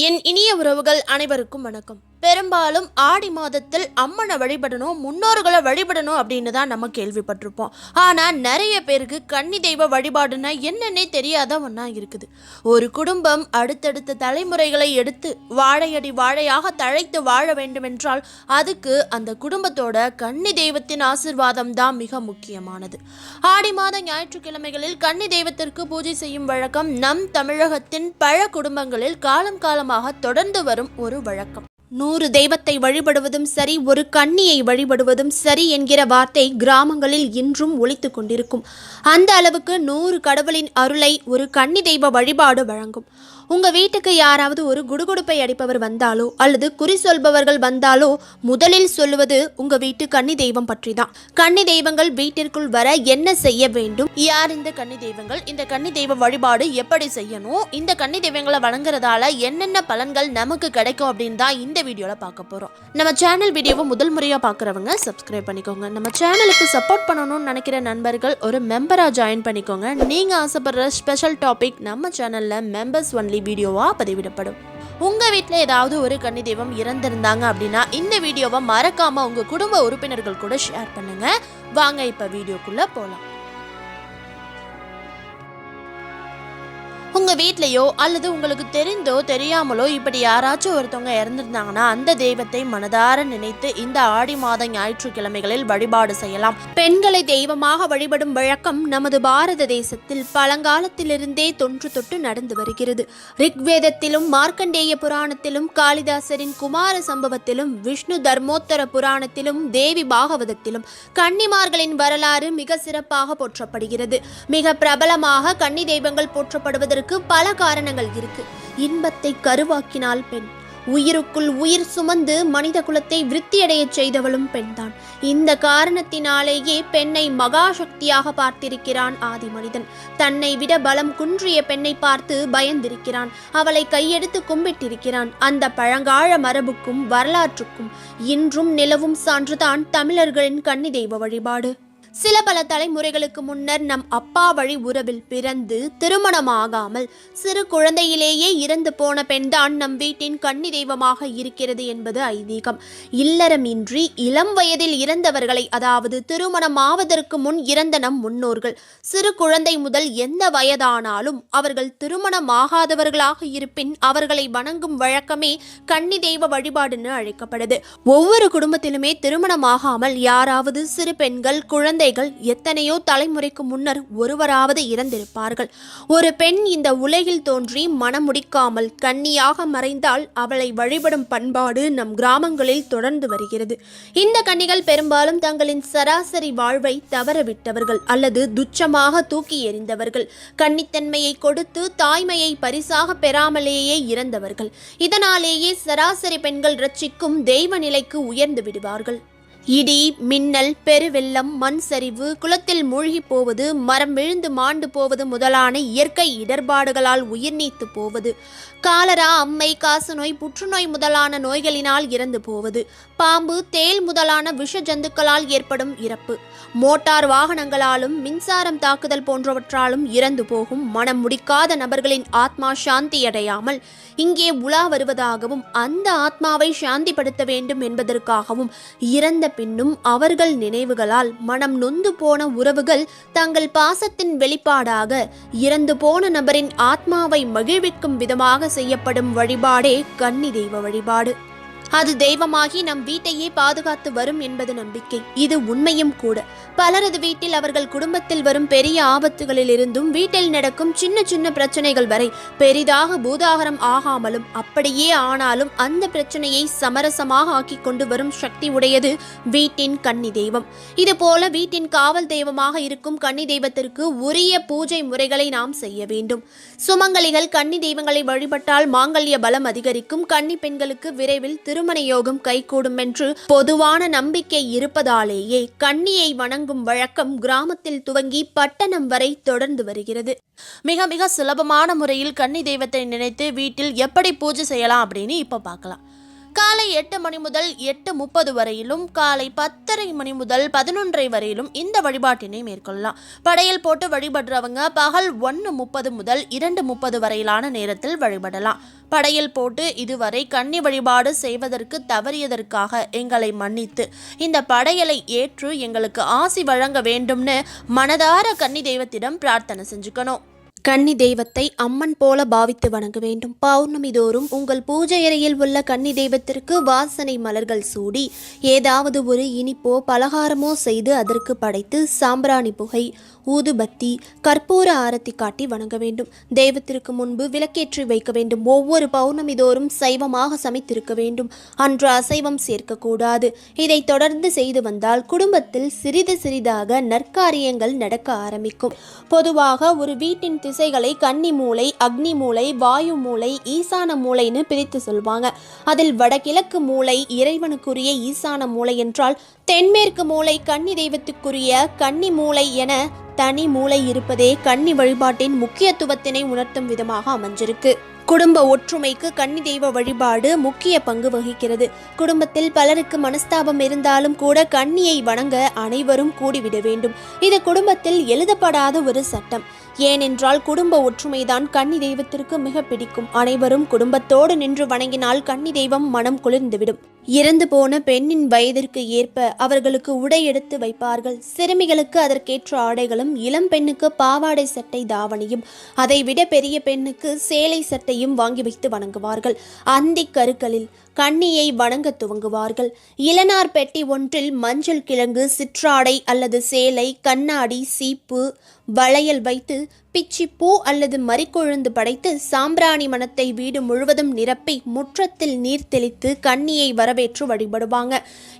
என் இனிய உறவுகள் அனைவருக்கும் வணக்கம். பெரும்பாலும் ஆடி மாதத்தில் அம்மனை வழிபடணும் முன்னோர்களை வழிபடணும் அப்படின்னு தான் நம்ம கேள்விப்பட்டிருப்போம். ஆனால் நிறைய பேருக்கு கன்னி தெய்வ வழிபாடுனா என்னன்னே தெரியாத ஒன்றா இருக்குது. ஒரு குடும்பம் அடுத்தடுத்த தலைமுறைகளை எடுத்து வாழையடி வாழையாக தழைத்து வாழ வேண்டுமென்றால் அதுக்கு அந்த குடும்பத்தோட கன்னி தெய்வத்தின் ஆசிர்வாதம் தான் மிக முக்கியமானது. ஆடி மாத ஞாயிற்றுக்கிழமைகளில் கன்னி தெய்வத்திற்கு பூஜை செய்யும் வழக்கம் நம் தமிழகத்தின் பழ குடும்பங்களில் காலம் காலமாக தொடர்ந்து வரும் ஒரு வழக்கம். நூறு தெய்வத்தை வழிபடுவதும் சரி ஒரு கன்னியை வழிபடுவதும் சரி என்கிற வார்த்தை கிராமங்களில் இன்றும் ஒழித்து கொண்டிருக்கும். அந்த அளவுக்கு நூறு கடவுளின் அருளை ஒரு கன்னி தெய்வ வழிபாடு வழங்கும். உங்கள் வீட்டுக்கு யாராவது ஒரு குடுகுடுப்பை அடிப்பவர் வந்தாலோ அல்லது குறி சொல்பவர்கள் வந்தாலோ முதலில் சொல்லுவது உங்கள் வீட்டு கன்னி தெய்வம் பற்றி தான் கன்னி தெய்வங்கள் வீட்டிற்குள் வர என்ன செய்ய வேண்டும்? யார் இந்த கன்னி தெய்வங்கள்? இந்த கன்னி தெய்வ வழிபாடு எப்படி செய்யணும்? இந்த கன்னி தெய்வங்களை வழங்குறதால என்னென்ன பலன்கள் நமக்கு கிடைக்கும் அப்படின்னு தான் இந்த வீடியோவில் பார்க்க போகிறோம் நம்ம சேனல் வீடியோவை முதல் முறையாக பார்க்குறவங்க சப்ஸ்கிரைப் பண்ணிக்கோங்க. நம்ம சேனலுக்கு சப்போர்ட் பண்ணணும்னு நினைக்கிற நண்பர்கள் ஒரு மெம்பராக ஜாயின் பண்ணிக்கோங்க. நீங்கள் ஆசைப்படுற ஸ்பெஷல் டாபிக் நம்ம சேனலில் மெம்பர்ஸ் ஒன்லி வீடியோவாக பதிவிடப்படும். உங்கள் வீட்டில் ஏதாவது ஒரு கன்னி தெய்வம் இறந்திருந்தாங்க அப்படின்னா இந்த வீடியோவை மறக்காமல் உங்கள் குடும்ப உறுப்பினர்கள் கூட ஷேர் பண்ணுங்கள் வாங்க இப்போ வீடியோக்குள்ளே போகலாம் உங்க வீட்லயோ அல்லது உங்களுக்கு தெரிந்தோ தெரியாமலோ இப்படி யாராச்சும் ஒருத்தவங்க இறந்திருந்தாங்கன்னா அந்த தெய்வத்தை மனதார நினைத்து இந்த ஆடி மாத ஞாயிற்றுக்கிழமைகளில் வழிபாடு செய்யலாம். பெண்களை தெய்வமாக வழிபடும் வழக்கம் நமது பாரத தேசத்தில் பழங்காலத்திலிருந்தே தொன்று தொட்டு நடந்து வருகிறது. ரிக்வேதத்திலும் மார்க்கண்டேய புராணத்திலும் காளிதாசரின் குமார சம்பவத்திலும் விஷ்ணு தர்மோத்தர புராணத்திலும் தேவி பாகவதத்திலும் கன்னிமார்களின் வரலாறு மிக சிறப்பாக போற்றப்படுகிறது. மிக பிரபலமாக கன்னி தெய்வங்கள் போற்றப்படுவதற்கு பல காரணங்கள் இருக்கு. இன்பத்தை கருவாக்கினால் பெண். உயிருக்குள் உயிர் சுமந்து மனித குலத்தை விருத்தியடையச் செய்தவளும் பெண்தான். இந்த காரணத்தினாலேயே பெண்ணை மகாசக்தியாக பார்த்திருக்கிறான் ஆதி மனிதன் தன்னை விட பலம் குன்றிய பெண்ணை பார்த்து பயந்திருக்கிறான். அவளை கையெடுத்து கும்பிட்டிருக்கிறான். அந்த பழங்கால மரபுக்கும் வரலாற்றுக்கும் இன்றும் நிலவும் சான்றுதான் தமிழர்களின் கன்னி தெய்வ வழிபாடு. சில பல தலைமுறைகளுக்கு முன்னர் நம் அப்பா வழி உறவில் பிறந்து திருமணமாகாமல் சிறு குழந்தையிலேயே இறந்து போன பெண்தான் நம் வீட்டின் கன்னி தெய்வமாக இருக்கிறது என்பது ஐதீகம். இல்லறமின்றி இளம் வயதில் இறந்தவர்களை அதாவது திருமணமாவதற்கு முன் இறந்த நம் முன்னோர்கள் சிறு குழந்தை முதல் எந்த வயதானாலும் அவர்கள் திருமணமாகாதவர்களாக இருப்பின் அவர்களை வணங்கும் வழக்கமே கன்னி தெய்வ வழிபாடுன்னு அழைக்கப்படுது. ஒவ்வொரு குடும்பத்திலுமே திருமணமாகாமல் யாராவது சிறு பெண்கள் குழந்தை குழந்தைகள் எத்தனையோ தலைமுறைக்கு முன்னர் ஒருவராவது இறந்திருப்பார்கள். ஒரு பெண் இந்த உலகில் தோன்றி மனம் முடிக்காமல் கன்னியாக மறைந்தால் அவளை வழிபடும் பண்பாடு நம் கிராமங்களில் தொடர்ந்து வருகிறது. இந்த கன்னிகள் பெரும்பாலும் தங்களின் சராசரி வாழ்வை தவறவிட்டவர்கள் அல்லது துச்சமாக தூக்கி எறிந்தவர்கள். கன்னித்தன்மையை கொடுத்து தாய்மையை பரிசாக பெறாமலேயே இறந்தவர்கள். இதனாலேயே சராசரி பெண்கள் ரட்சிக்கும் தெய்வ நிலைக்கு உயர்ந்து விடுவார்கள். இடி மின்னல் பெருவெள்ளம் மண் சரிவு குளத்தில் மூழ்கி போவது மரம் விழுந்து மாண்டு போவது முதலான இயற்கை இடர்பாடுகளால் உயிர் நீத்து போவது. காலரா அம்மை காசநோய் புற்றுநோய் முதலான நோய்களினால் இறந்து போவது. பாம்பு தேல் முதலான விஷ ஜந்துக்களால் ஏற்படும் இறப்பு. மோட்டார் வாகனங்களாலும் மின்சாரம் தாக்குதல் போன்றவற்றாலும் இறந்து போகும் மனம் முடிக்காத நபர்களின் ஆத்மா சாந்தி அடையாமல் இங்கே உலா வருவதாகவும் அந்த ஆத்மாவை சாந்திப்படுத்த வேண்டும் என்பதற்காகவும் இறந்த பின்னும் அவர்கள் நினைவுகளால் மனம் நொந்து போன உறவுகள் தங்கள் பாசத்தின் வெளிப்பாடாக இறந்து போன நபரின் ஆத்மாவை மகிழ்விக்கும் விதமாக செய்யப்படும் வழிபாடே கன்னி தெய்வ வழிபாடு. அது தெய்வமாகி நம் வீட்டையே பாதுகாத்து வரும் என்பது நம்பிக்கை. இது உண்மையும் கூட. பலரது வீட்டில் அவர்கள் குடும்பத்தில் வரும் பெரிய ஆபத்துகளில் இருந்தும் வீட்டில் நடக்கும் சின்ன சின்ன பிரச்சனைகள் வரை பெரிதாக பூதாகரம் ஆகாமலும் அப்படியே ஆனாலும் அந்த பிரச்சனையை சமரசமாக ஆக்கிக் கொண்டு வரும் சக்தி உடையது வீட்டின் கன்னி தெய்வம். இதுபோல வீட்டின் காவல் தெய்வமாக இருக்கும் கன்னி தெய்வத்திற்கு உரிய பூஜை முறைகளை நாம் செய்ய வேண்டும். சுமங்கலிகள் கன்னி தெய்வங்களை வழிபட்டால் மாங்கல்ய பலம் அதிகரிக்கும். கன்னி பெண்களுக்கு விரைவில் திருமண யோகம் கைகூடும் என்று பொதுவான நம்பிக்கை இருப்பதாலேயே கன்னியை வழங்கும் வழக்கம் கிராமத்தில் துவங்கி பட்டணம் வரை தொடர்ந்து வருகிறது. மிக மிக சுலபமான முறையில் கன்னி தெய்வத்தை நினைத்து வீட்டில் எப்படி பூஜை செய்யலாம் அப்படின்னு இப்போ பார்க்கலாம். காலை எட்டு மணி முதல் எட்டு முப்பது வரையிலும் காலை பத்தரை மணி முதல் பதினொன்றரை வரையிலும் இந்த வழிபாட்டினை மேற்கொள்ளலாம். படையல் போட்டு வழிபடுறவங்க பகல் ஒன்று முப்பது முதல் இரண்டு முப்பது வரையிலான நேரத்தில் வழிபடலாம். படையல் போட்டு இதுவரை கன்னி வழிபாடு செய்வதற்கு தவறியதற்காக எங்களை மன்னித்து இந்த படையலை ஏற்று எங்களுக்கு ஆசி வழங்க வேண்டும்னு மனதார கன்னி தெய்வத்திடம் பிரார்த்தனை செஞ்சுக்கணும். கன்னி தெய்வத்தை அம்மன் போல பாவித்து வணங்க வேண்டும். பௌர்ணமி தோறும் உங்கள் பூஜை அறையில் உள்ள கன்னி தெய்வத்திற்கு வாசனை மலர்கள் சூடி ஏதாவது ஒரு இனிப்போ பலகாரமோ செய்து அதற்கு படைத்து சாம்பிராணி புகை ஊதுபத்தி கற்பூர ஆரத்தி காட்டி வணங்க வேண்டும். தெய்வத்திற்கு முன்பு விளக்கேற்றி வைக்க வேண்டும். ஒவ்வொரு பௌர்ணமி தோறும் சைவமாக சமைத்திருக்க வேண்டும். அன்று அசைவம் சேர்க்கக்கூடாது. இதை தொடர்ந்து செய்து வந்தால் குடும்பத்தில் சிறிது சிறிதாக நற்காரியங்கள் நடக்க ஆரம்பிக்கும். பொதுவாக ஒரு வீட்டின் திசைகளை கன்னி மூலை அக்னி மூலை வாயு மூலை ஈசான மூலைன்னு பிரித்து சொல்வாங்க. அதில் வடகிழக்கு மூலை இறைவனுக்குரிய ஈசான மூலை என்றால் தென்மேற்கு மூலை கன்னி தெய்வத்துக்குரிய கன்னி மூலை என தனி மூலை இருப்பதே கன்னி வழிபாட்டின் முக்கியத்துவத்தினை உணர்த்தும் விதமாக அமைஞ்சிருக்கு. குடும்ப ஒற்றுமைக்கு கன்னி தெய்வ வழிபாடு முக்கிய பங்கு வகிக்கிறது. குடும்பத்தில் பலருக்கு மனஸ்தாபம் இருந்தாலும் கூட கன்னியை வணங்க அனைவரும் கூடிவிட வேண்டும். இது குடும்பத்தில் எழுதப்படாத ஒரு சட்டம். ஏனென்றால் குடும்ப ஒற்றுமைதான் கன்னி தெய்வத்திற்கு மிக பிடிக்கும். அனைவரும் குடும்பத்தோடு நின்று வணங்கினால் கன்னி தெய்வம் மனம் குளிர்ந்துவிடும். இறந்து போன பெண்ணின் வயதிற்கு ஏற்ப அவர்களுக்கு உடை எடுத்து வைப்பார்கள். சிறுமிகளுக்கு அதற்கேற்ற ஆடைகளும் இளம் பெண்ணுக்கு பாவாடை சட்டை தாவணியும் அதைவிட பெரிய பெண்ணுக்கு சேலை சட்டையும் வாங்கி வைத்து வணங்குவார்கள். அந்தி கருக்களில் கண்ணியை வணங்க துவங்குவார்கள். இளநார் பெட்டி ஒன்றில் மஞ்சள் கிழங்கு சிற்றாடை அல்லது சேலை கண்ணாடி சீப்பு வளையல் வைத்து பிச்சி பூ அல்லது மறிக்கொழுந்து படைத்து சாம்பிராணி மனத்தை வீடு முழுவதும் நிரப்பி முற்றத்தில் நீர் தெளித்து கண்ணியை வரவேற்று வழிபடுவாங்க.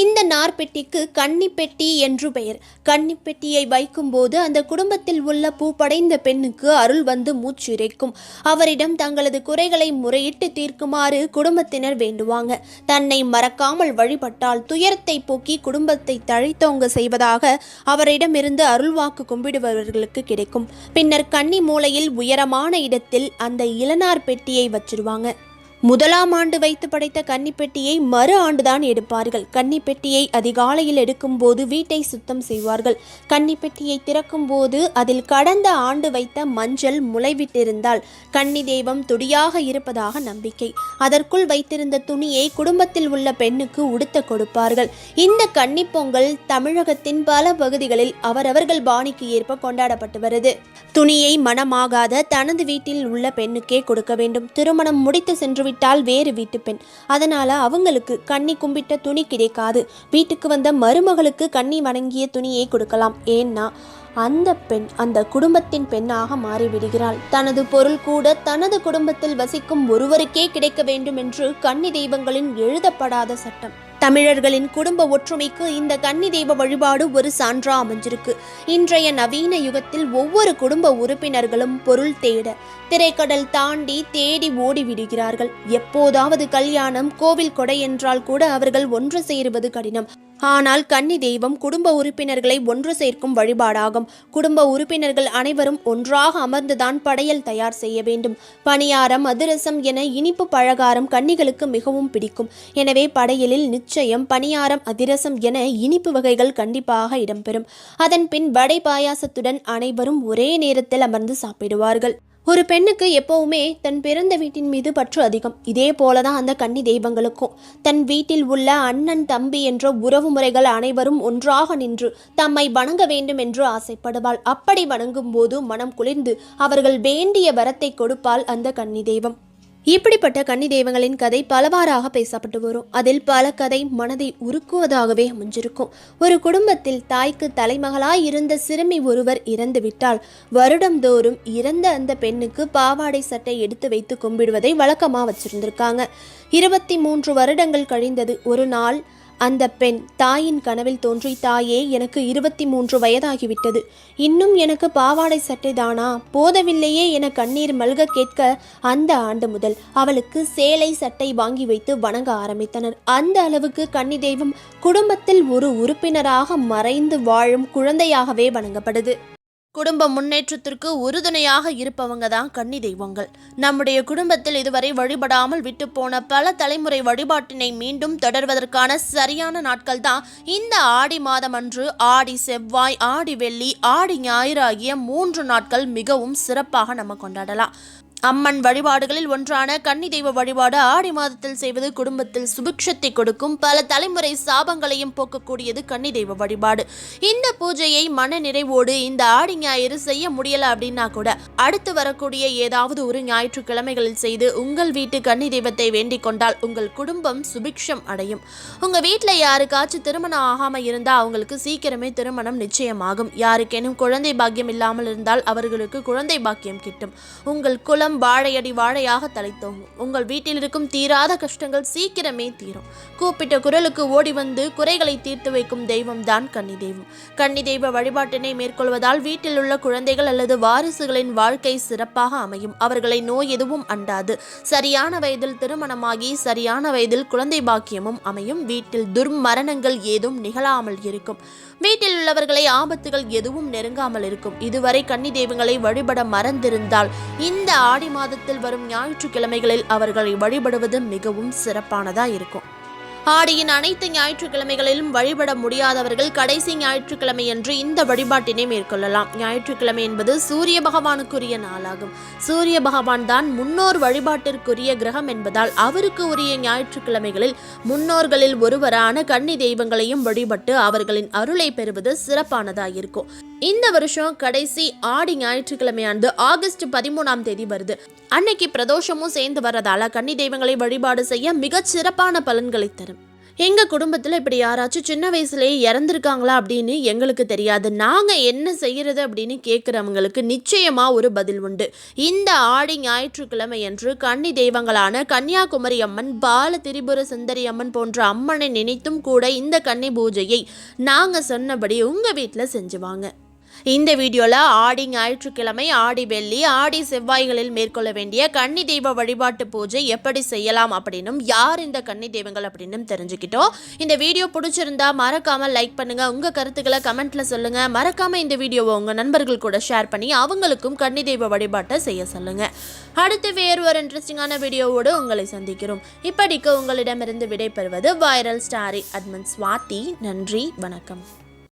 இந்த நார்பெட்டிக்கு கன்னிப்பெட்டி என்று பெயர். கன்னிப்பெட்டியை வைக்கும்போது அந்த குடும்பத்தில் உள்ள பூ படைந்த பெண்ணுக்கு அருள் வந்து மூச்சிறைக்கும். அவரிடம் தங்களது குறைகளை முறையிட்டு தீர்க்குமாறு குடும்பத்தினர் வேண்டுவாங்க. தன்னை மறக்காமல் வழிபட்டால் துயரத்தை போக்கி குடும்பத்தை தழைத்தோங்க செய்வதாக அவரிடமிருந்து அருள்வாக்கு கும்பிடுபவர்களுக்கு கிடைக்கும். பின்னர் கன்னி மூலையில் உயரமான இடத்தில் அந்த இளநார் பெட்டியை வச்சிருவாங்க. முதலாம் ஆண்டு வைத்து படைத்த கன்னிப்பெட்டியை மறு ஆண்டுதான் எடுப்பார்கள். கன்னிப்பெட்டியை அதிகாலையில் எடுக்கும்போது வீட்டை சுத்தம் செய்வார்கள். கன்னிப்பெட்டியை திறக்கும்போது அதில் கடந்த ஆண்டு வைத்த மஞ்சள் முளைவிட்டிருந்தால் கன்னி தெய்வம் துடியாக இருப்பதாக நம்பிக்கை. அதற்குள் வைத்திருந்த துணியை குடும்பத்தில் உள்ள பெண்ணுக்கு உடுத்த கொடுப்பார்கள். இந்த கன்னிப்பொங்கல் தமிழகத்தின் பல பகுதிகளில் அவரவர்கள் பாணிக்கு ஏற்ப கொண்டாடப்பட்டு வருது. துணியை மனமாகாத தனது வீட்டில் உள்ள பெண்ணுக்கே கொடுக்க வேண்டும். திருமணம் முடித்து சென்று விட்டால் வேறு வீட்டு பெண். அதனால அவங்களுக்கு கண்ணி கும்பிட்ட துணி கிடைக்காது. வீட்டுக்கு வந்த மருமகளுக்கு கண்ணி வணங்கிய துணியை கொடுக்கலாம். ஏன்னா அந்த பெண் அந்த குடும்பத்தின் பெண்ணாக மாறிவிடுகிறாள். தனது பொருள் கூட தனது குடும்பத்தில் வசிக்கும் ஒருவருக்கே கிடைக்க வேண்டும் என்று கன்னி தெய்வங்களின் எழுதப்படாத சட்டம். தமிழர்களின் குடும்ப ஒற்றுமைக்கு இந்த கன்னி தெய்வ வழிபாடு ஒரு சான்றா அமைஞ்சிருக்கு. இன்றைய நவீன யுகத்தில் ஒவ்வொரு குடும்ப உறுப்பினர்களும் பொருள் தேட திரைக்கடல் தாண்டி தேடி ஓடி விடுகிறார்கள். எப்போதாவது கல்யாணம் கோவில் கொடை என்றால் கூட அவர்கள் ஒன்று சேருவது கடினம். ஆனால் கன்னி தெய்வம் குடும்ப உறுப்பினர்களை ஒன்று சேர்க்கும் வழிபாடாகும். குடும்ப உறுப்பினர்கள் அனைவரும் ஒன்றாக அமர்ந்துதான் படையல் தயார் செய்ய வேண்டும். பணியாரம் அதிரசம் என இனிப்பு பழகாரம் கன்னிகளுக்கு மிகவும் பிடிக்கும். எனவே படையலில் நிச்சயம் பணியாரம் அதிரசம் என இனிப்பு வகைகள் கண்டிப்பாக இடம்பெறும். அதன் பின் வடை பாயாசத்துடன் அனைவரும் ஒரே நேரத்தில் அமர்ந்து சாப்பிடுவார்கள். ஒரு பெண்ணுக்கு எப்போவுமே தன் பிறந்த வீட்டின் மீது பற்று அதிகம். இதே போல தான் அந்த கன்னி தெய்வங்களுக்கும். தன் வீட்டில் உள்ள அண்ணன் தம்பி என்ற உறவு முறைகள் அனைவரும் ஒன்றாக நின்று தம்மை வணங்க வேண்டும் என்று ஆசைப்படுவாள். அப்படி வணங்கும் போது மனம் குளிர்ந்து அவர்கள் வேண்டிய வரத்தை கொடுப்பாள் அந்த கன்னி தெய்வம். இப்படிப்பட்ட கன்னி தெய்வங்களின் கதை பலவாறாக பேசப்பட்டு வரும். அதில் பல கதை மனதை உருக்குவதாகவே அமைஞ்சிருக்கும். ஒரு குடும்பத்தில் தாய்க்கு தலைமகளாய் இருந்த சிறுமி ஒருவர் இறந்துவிட்டால் வருடந்தோறும் இறந்த அந்த பெண்ணுக்கு பாவாடை சட்டை எடுத்து வைத்து கும்பிடுவதை வழக்கமாக வச்சிருந்திருக்காங்க. இருபத்தி மூன்று வருடங்கள் கழிந்தது ஒரு நாள் அந்த பெண் தாயின் கனவில் தோன்றி தாயே எனக்கு இருபத்தி மூன்று வயதாகிவிட்டது. இன்னும் எனக்கு பாவாடை சட்டை தானா? போதவில்லையே என கண்ணீர் மல்க கேட்க அந்த ஆண்டு முதல் அவளுக்கு சேலை சட்டை வாங்கி வைத்து வணங்க ஆரம்பித்தனர். அந்த அளவுக்கு கன்னி தெய்வம் குடும்பத்தில் ஒரு உறுப்பினராக மறைந்து வாழும் குழந்தையாகவே வணங்கப்படுது. குடும்ப முன்னேற்றத்திற்கு உறுதுணையாக இருப்பவங்க தான் கன்னி தெய்வங்கள். நம்முடைய குடும்பத்தில் இதுவரை வழிபடாமல் விட்டு போன பல தலைமுறை வழிபாட்டினை மீண்டும் தொடர்வதற்கான சரியான நாட்கள் தான் இந்த ஆடி மாதம் அன்று ஆடி செவ்வாய் ஆடி வெள்ளி ஆடி ஞாயிறு ஆகிய மூன்று நாட்கள் மிகவும் சிறப்பாக நம்ம கொண்டாடலாம். அம்மன் வழிபாடுகளில் ஒன்றான கன்னி தெய்வ வழிபாடு ஆடி மாதத்தில் செய்வது குடும்பத்தில் சுபிக்ஷத்தை கொடுக்கும். பல தலைமுறை சாபங்களையும் போக்கக்கூடியது கன்னி தெய்வ வழிபாடு. இந்த பூஜையை மன நிறைவோடு இந்த ஆடி ஞாயிறு செய்ய முடியல அப்படின்னா கூட அடுத்து வரக்கூடிய ஏதாவது ஒரு ஞாயிற்றுக்கிழமைகளில் செய்து உங்கள் வீட்டு கன்னி தெய்வத்தை வேண்டிக் கொண்டால் உங்கள் குடும்பம் சுபிக்ஷம் அடையும். உங்க வீட்டில் யாருக்காச்சும் திருமணம் ஆகாம இருந்தா அவங்களுக்கு சீக்கிரமே திருமணம் நிச்சயமாகும். யாருக்கேனும் குழந்தை பாக்கியம் இல்லாமல் இருந்தால் அவர்களுக்கு குழந்தை பாக்கியம் கிட்டும். உங்கள் குலம் வாழையடி வாழையாக தலைத்தோங்கும். உங்கள் வீட்டில் இருக்கும் தீராத கஷ்டங்கள் சீக்கிரமே தீரும். கூப்பிட்ட குரலுக்கு ஓடி வந்து குறைகளை தீர்த்து வைக்கும் தெய்வம் தான் கன்னி தெய்வம். கன்னி தெய்வ வழிபாட்டினை மேற்கொள்வதால் வீட்டில் உள்ள குழந்தைகள் அல்லது வாரிசுகளின் வாழ்க்கை சிறப்பாக அமையும். அவர்களை நோய் எதுவும் அண்டாது. சரியான வயதில் திருமணமாகி சரியான வயதில் குழந்தை பாக்கியமும் அமையும். வீட்டில் துர்மரணங்கள் ஏதும் நிகழாமல் இருக்கும். வீட்டில் உள்ளவர்களை ஆபத்துகள் எதுவும் நெருங்காமல் இருக்கும். இதுவரை கன்னி தெய்வங்களை வழிபட மறந்திருந்தால் இந்த ஆண்டு ஆடி மாதத்தில் வரும் ஞாயிற்றுக்கிழமைகளில் அவர்களை வழிபடுவது மிகவும் சிறப்பானதா இருக்கும். ஆடியின் அனைத்து ஞாயிற்றுக்கிழமைகளிலும் வழிபட முடியாதவர்கள் கடைசி ஞாயிற்றுக்கிழமை என்று இந்த வழிபாட்டினை மேற்கொள்ளலாம். ஞாயிற்றுக்கிழமை என்பது சூரிய பகவானுக்குரிய நாளாகும். சூரிய பகவான் தான் முன்னோர் வழிபாட்டிற்குரிய கிரகம் என்பதால் அவருக்கு உரிய ஞாயிற்றுக்கிழமைகளில் முன்னோர்களில் ஒருவரான கன்னி தெய்வங்களையும் வழிபட்டு அவர்களின் அருளை பெறுவது சிறப்பானதாயிருக்கும் இந்த வருஷம் கடைசி ஆடி ஞாயிற்றுக்கிழமையானது ஆகஸ்ட் பதிமூணாம் தேதி வருது. அன்னைக்கு பிரதோஷமும் சேர்ந்து வர்றதால கன்னி தெய்வங்களை வழிபாடு செய்ய மிகச் சிறப்பான பலன்களை தரும். எங்க குடும்பத்துல இப்படி யாராச்சும் சின்ன வயசுலயே இறந்துருக்காங்களா அப்படின்னு எங்களுக்கு தெரியாது. நாங்க என்ன செய்யறது அப்படின்னு கேட்குறவங்களுக்கு நிச்சயமா ஒரு பதில் உண்டு. இந்த ஆடி ஞாயிற்றுக்கிழமை என்று கன்னி தெய்வங்களான கன்னியாகுமரி அம்மன் பால திரிபுர சுந்தரி அம்மன் போன்ற அம்மனை நினைத்தும் கூட இந்த கன்னி பூஜையை நாங்க சொன்னபடி உங்க வீட்டில் செஞ்சுவாங்க. இந்த வீடியோவில் ஆடி ஞாயிற்றுக்கிழமை ஆடி வெள்ளி ஆடி செவ்வாய்களில் மேற்கொள்ள வேண்டிய கன்னி தெய்வ வழிபாட்டு பூஜை எப்படி செய்யலாம் அப்படின்னும் யார் இந்த கன்னி தெய்வங்கள் அப்படின்னும் தெரிஞ்சுக்கிட்டோம். இந்த வீடியோ பிடிச்சிருந்தா மறக்காம லைக் பண்ணுங்க. உங்க கருத்துக்களை கமெண்ட்ல சொல்லுங்க. மறக்காம இந்த வீடியோவை உங்க நண்பர்கள் கூட ஷேர் பண்ணி அவங்களுக்கும் கன்னி தெய்வ வழிபாட்டை செய்ய சொல்லுங்க. அடுத்து வேறு ஒரு இன்ட்ரெஸ்டிங்கான வீடியோவோடு உங்களை சந்திக்கிறோம். இப்படிக்கு உங்களிடமிருந்து விடைபெறுவது வைரல் ஸ்டாரி அட்மன் ஸ்வாதி நன்றி வணக்கம்.